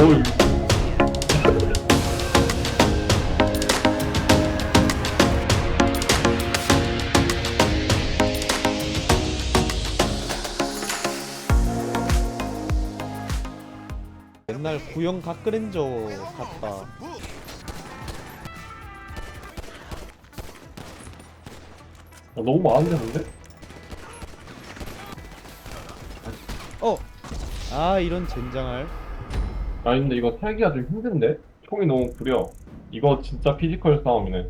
어이. 옛날 구형 가크렌저 같다. 아, 너무 많은데 근데? 어! 아 이런 젠장할. 아 근데 이거 살기가 좀 힘든데? 총이 너무 구려. 이거 진짜 피지컬 싸움이네.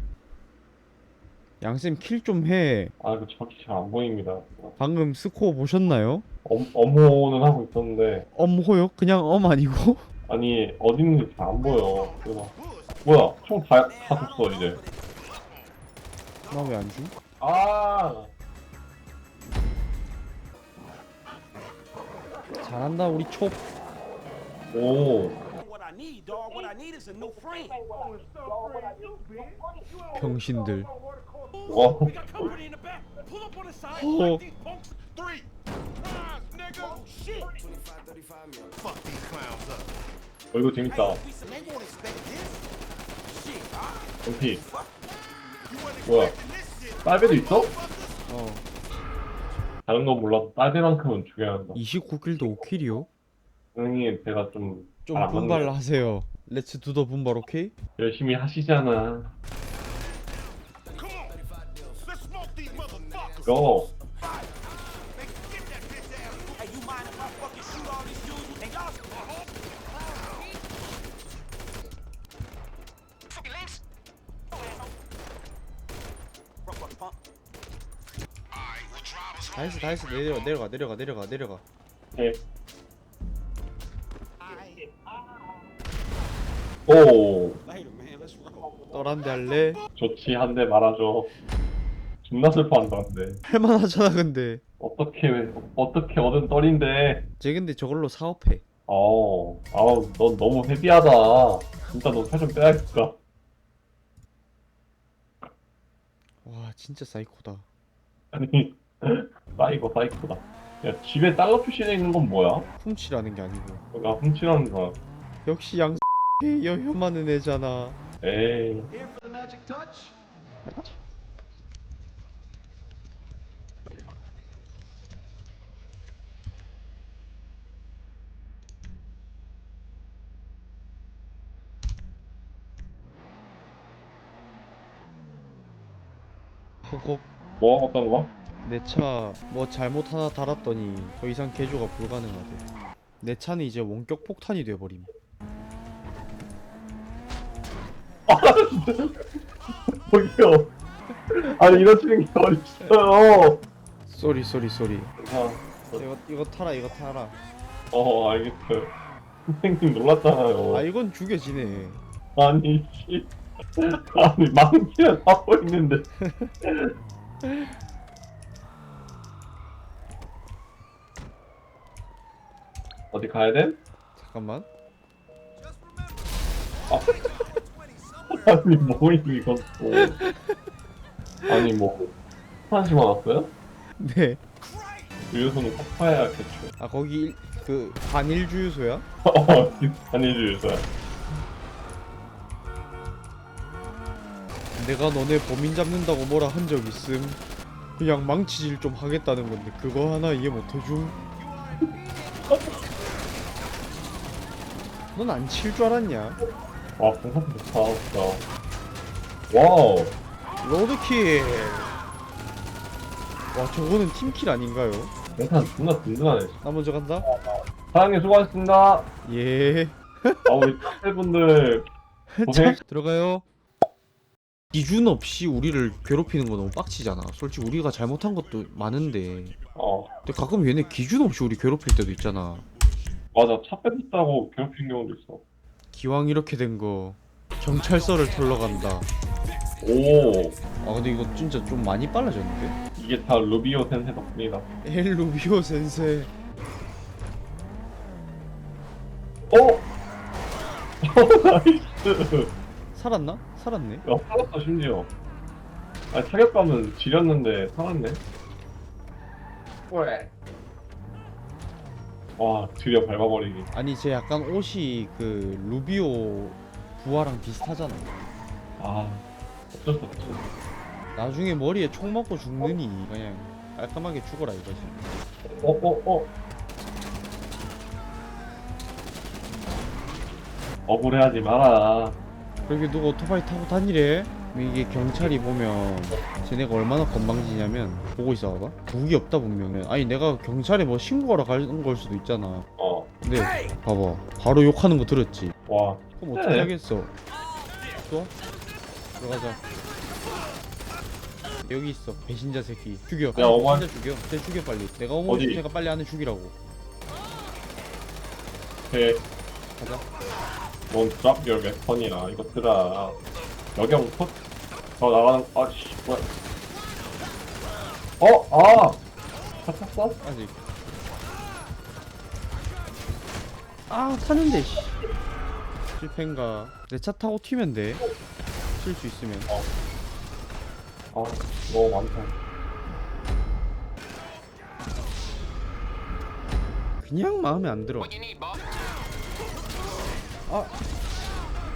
양쌤 킬 좀 해. 아 이거 정확히 잘안 보입니다. 방금 스코어 보셨나요? 엄, 엄호는 하고 있었는데 엄호요? 그냥 엄 아니고? 아니 어디 있는지 잘 안 보여. 그래서 뭐야 총다다 줬어 이제. 나 왜안 줌? 아 잘한다 우리 촉. 오. What I need, dog. What I need is a new frame. 병신들. 와. Oh. Ah, up. 어, 이거 재밌다. Ah, wasn't 뭐야? 딸배도 있어? 어. 다른 건 몰라도 딸배만큼은 죽여야 한다. 29킬도 5킬이요? 형님 제가 좀좀거 분발 하세요. 렛츠 두더 분발 오케이? 열심히 하시잖아. Come on. Let's smoke these motherfuckers. 고. Make get that bitch ass. hey, you mind if I fucking shoot all these dudes? And y'all. Fucking links. Rough up, punk. Alright, well, drive us 다 home. 했어 다 했어 내려가 내려가 내려가 내려가 내려가. 네. 오. 떠란데 할래? 좋지 한 대 말아줘. 존나 슬퍼한다 근데. 할만하잖아 근데. 어떻게 어떻게 얻은 떨인데. 쟤 근데 저걸로 사업해. 어. 아우 넌 너무 헤비하다. 진짜 너 살 좀 빼야겠다. 와 진짜 사이코다. 아니 사이코 사이코다. 야 집에 달러 표시되어 있는 건 뭐야? 훔치라는 게 아니고. 나 훔치라는 거야. 역시 양 여혐 많은 애잖아. 에이. 호흡. 뭐 어떤 거? 내 차 뭐 잘못 하나 달았더니 더 이상 개조가 불가능하대. 내 차는 이제 원격 폭탄이 돼버림. 저기요. 아니 이런 치는 게 어딨어요. 쏘리 쏘리 쏘리. 아, 이거 이거 타라 이거 타라. 어 알겠어요. 선생님 놀랐잖아요. 아 이건 죽여지네. 아니 씨. 아니 망치를 하고 있는데. 어디 가야 돼? 잠깐만. 아니 뭐임 이건 또. 아니 뭐 화장실 왔어요? 네. 주유소는 꼭 파야겠죠. 아 거기 일, 그 반일 주유소야? 어, 아니 주유소야. 내가 너네 범인 잡는다고 뭐라 한 적 있음. 그냥 망치질 좀 하겠다는 건데 그거 하나 이해 못 해줌. 넌 안 칠 줄 알았냐? 와 공사 좋다 진짜. 와우. 로드킬. 와 저거는 팀킬 아닌가요? 공사 존나 든든하네. 나 먼저 간다. 사장님 수고하셨습니다. 예. 아 우리 탑분들 고생. 자, 들어가요. 기준 없이 우리를 괴롭히는 거 너무 빡치잖아. 솔직히 우리가 잘못한 것도 많은데. 어 근데 가끔 얘네 기준 없이 우리 괴롭힐 때도 있잖아. 맞아 차 뺏었다고 괴롭힌 경우도 있어. 기왕 이렇게 된 거 경찰서를 털러 간다. 오 아 근데 이거 진짜 좀 많이 빨라졌는데? 이게 다 루비오 센세 덕분이다. 엘 루비오 센세. 어? 나이스. 살았나? 살았네. 야 살았다 심지어. 아니 타격감은 지렸는데 살았네. 왜? 와 드디어 밟아버리기. 아니 쟤 약간 옷이 그 루비오 부하랑 비슷하잖아 아. 어쩔 수 없지 나중에 머리에 총 맞고 죽느니 그냥 깔끔하게 죽어라 이거지 어어어. 억울해하지 마라. 그렇게 누가 오토바이 타고 다니래 이게 경찰이 보면 쟤네가 얼마나 건방지냐면 보고 있어 봐봐. 무기 없다 분명히. 아니 내가 경찰에 뭐 신고하러 가는 걸 수도 있잖아. 어. 근데 봐봐. 바로 욕하는 거 들었지? 와. 그럼 어떻게 네. 하겠어? 좋아 들어가자. 여기 있어 배신자 새끼. 죽여. 야, 어머. 배신자 죽여. 쟤 죽여 빨리. 내가 어머 어디? 있으니까 빨리 안에 죽이라고. 해. 가자. 넌 drop your weapon이라 이것들아 여경 컷? 어 나가는 아씨 뭐야. 어? 아! 탔어? 아직. 아 타는데 씨. 실패인가. 내 차 타고 튀면 돼칠 수 있으면. 아 너무 많다. 그냥 마음에 안 들어. 아,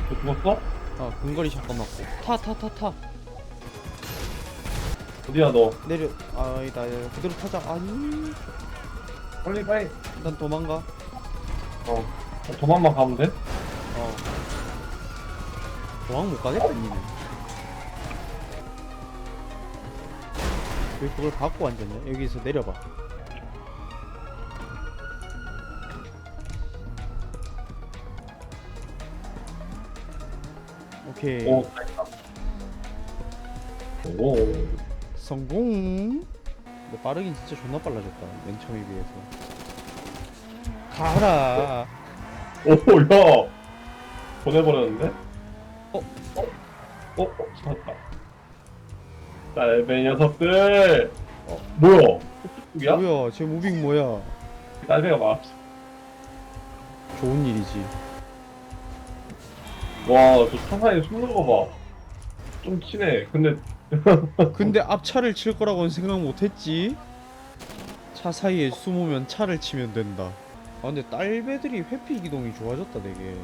너 죽었어? 아 근거리 샷건 맞고 타 타 타타 어디야 너. 내려 아이 나 그대로 타자. 아니. 빨리 빨리. 난 도망가. 어. 도망만 가면 돼? 어. 도망 못 가겠다 니는 왜 그걸 받고 앉았냐 여기서 내려봐. 오케이. 오 오 성공. 근데 빠르긴 진짜 존나 빨라졌다 맨 처음에 비해서. 가라. 오 야. 보내버렸는데? 어? 어? 어? 어? 찾았다. 딸배 녀석들. 어. 뭐야? 야? 뭐야? 제 무빙 뭐야? 딸배가 많았어 좋은 일이지. 와저 차 사이에 숨는 거 봐 좀 치네 근데 근데 앞차를 칠 거라고는 생각 못했지. 차 사이에 숨으면 차를 치면 된다. 아 근데 딸배들이 회피 기동이 좋아졌다 되게.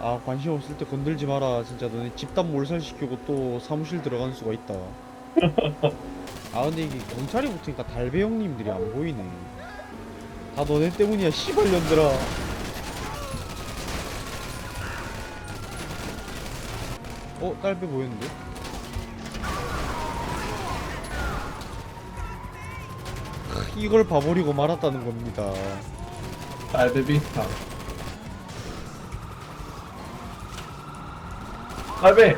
아 관심 없을 때 건들지 마라. 진짜 너네 집단 몰살시키고 또 사무실 들어가는 수가 있다. 아 근데 이게 경찰이 붙으니까 달배 형님들이 안 보이네. 다 너네 때문이야 씨발 년들아 어 딸배 보였는데? 크, 이걸 봐버리고 말았다는 겁니다. 딸배 비슷한 딸배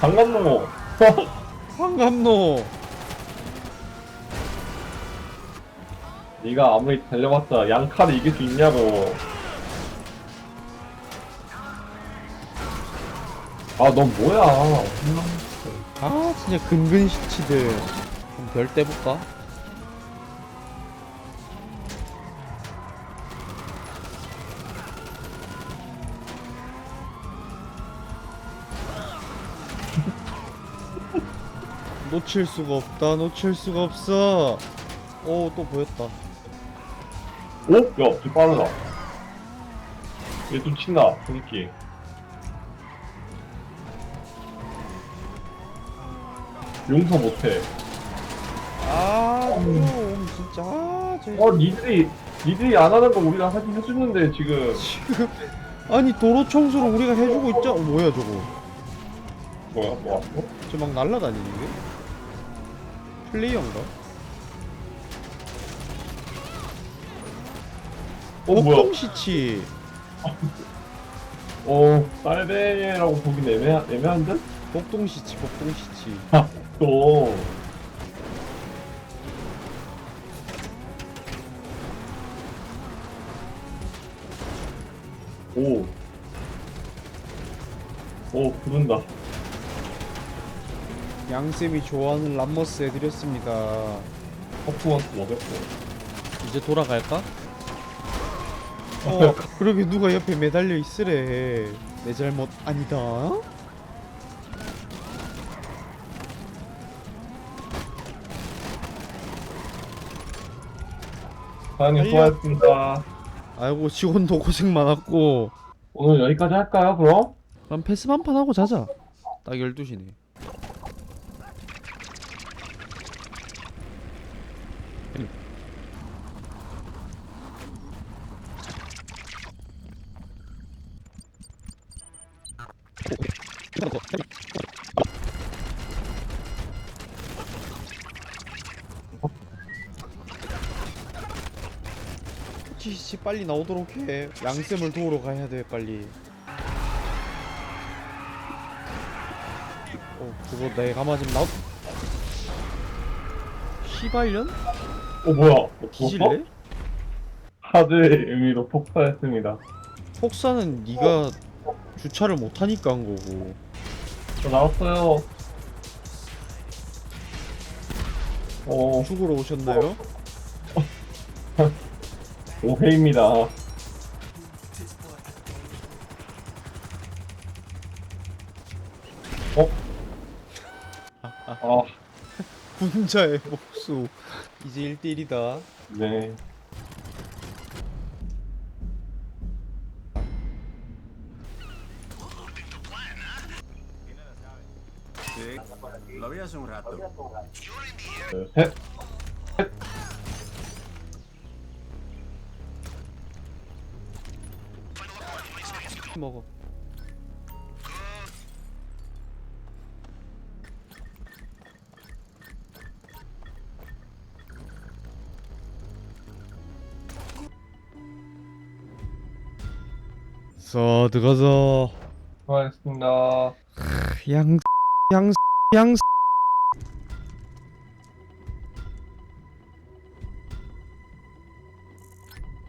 반갑노. 황감노. 네가 아무리 달려봤자 양칼을 이길 수 있냐고 아 넌 뭐야 아 진짜 근근 시치들 그럼 별 떼볼까? 놓칠 수가 없다 놓칠 수가 없어 오 또 보였다 오? 야, 쟤 빠르다. 얘 좀 친다, 저기. 용서 못해. 아 좀, 진짜 아, 쟤 어, 니들이, 니들이 안 하는 거 우리가 하긴 해주는데, 지금. 지금 아니 도로 청소를 우리가 해주고 있자 어, 뭐야 저거 뭐야, 뭐 왔어? 저 막 날라다니는데? 플레이어인가? 어, 뭐야? 폭동시치 어, 딸배라고 보긴 애매, 애매한 듯? 복동시치 복동시치 또. 오. 오, 부른다. 양쌤이 좋아하는 람머스 해드렸습니다 퍼포먼스 먹였어. 이제 돌아갈까? 어 그러게 누가 옆에 매달려 있으래 내 잘못 아니다 달려. 수고하셨습니다. 아이고 직원도 고생 많았고 오늘 여기까지 할까요, 그럼? 그럼 패스 한판 하고 자자 딱 12시네 지씨 빨리 나오도록 해 양쌤을 도우러 가야 돼 빨리 어 그거 내가 맞으면 나오 시발년? 어, 뭐야? 어, 죽었어? 뒤질래? 하드의 의미로 폭파했습니다. 폭사는 네가 주차를 못하니까 한 거고 저 나왔어요. 어, 죽으러 오셨나요? 오해입니다. 어? 아, 군자의 복수 이제 1대1이다 네. Sí, lo vi hace un rato. 둘, 셋. 먹어 자 들어가자 수고하셨습니다. 양, 양, 양.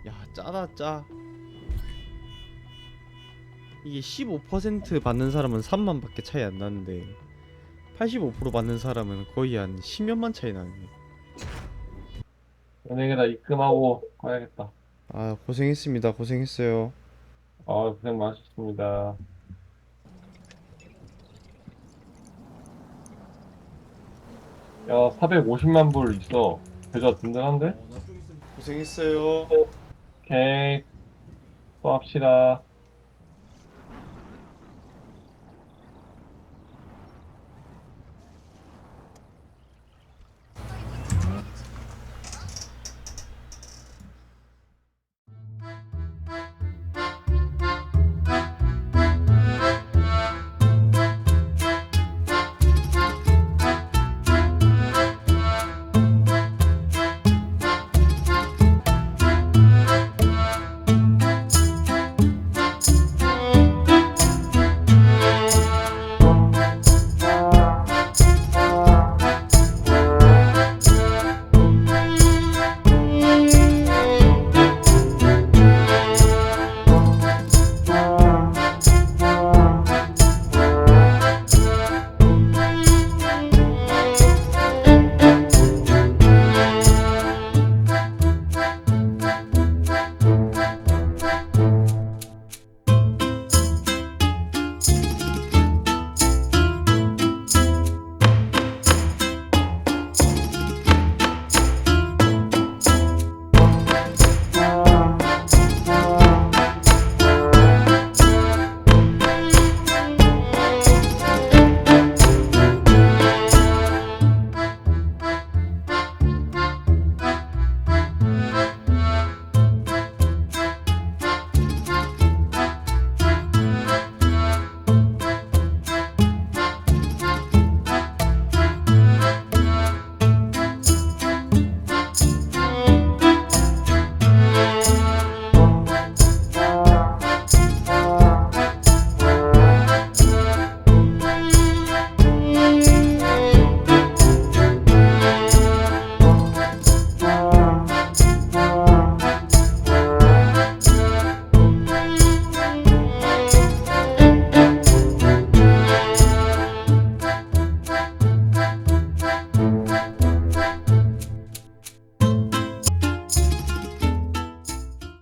야, 짜다 짜. 이게 15% 받는 사람은 3만밖에 차이 안 나는데 85% 받는 사람은 거의 한 10년만 차이 나네. 은행에다 입금하고 가야겠다. 아, 고생했습니다. 고생했어요. 아, 고생 많으셨습니다. 야, 450만 불 있어. 계좌 든든한데? 고생했어요. 오케이. 또 합시다.